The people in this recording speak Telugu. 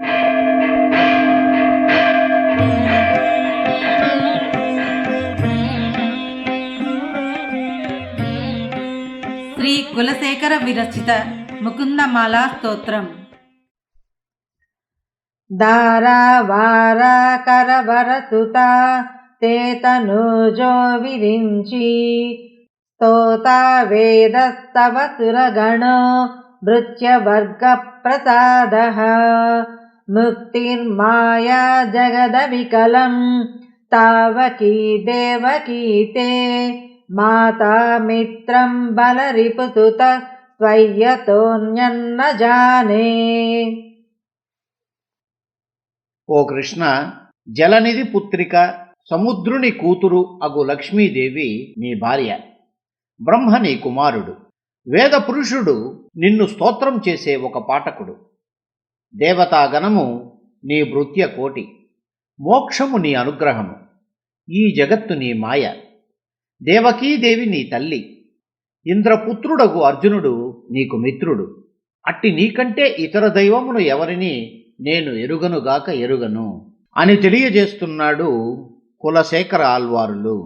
శ్రీ కులశేఖర విరచిత ముకుందమాల స్తోత్రం. దారావారాకరవరసుత ते तनूजो विरिञ्चि स्तोता वेदस्तव सुरगणो भृत्यवर्गप्रसादः ప్రసాద ముక్తిర్మాయా జగదవికలం తావకీ దేవకీ తే మాతా మిత్రం బలరిపుసుత స్వయ్యతోన్యన్న జానే ఓ కృష్ణ జలనిధి పుత్రిక సముద్రుని కూతురు అగు లక్ష్మీదేవి నీ భార్య. బ్రహ్మ నీ కుమారుడు. వేద పురుషుడు నిన్ను స్తోత్రం చేసే ఒక పాఠకుడు. దేవతాగణము నీ భృత్య కోటి మోక్షము నీ అనుగ్రహము ఈ జగత్తు నీ మాయ దేవకీదేవి నీ తల్లి ఇంద్రపుత్రుడగు అర్జునుడు నీకు మిత్రుడు అట్టి నీకంటే ఇతర దైవమును ఎవరిని నేను ఎరుగనుగాక ఎరుగను అని తెలియజేస్తున్నాడు కులశేఖర ఆల్వారులు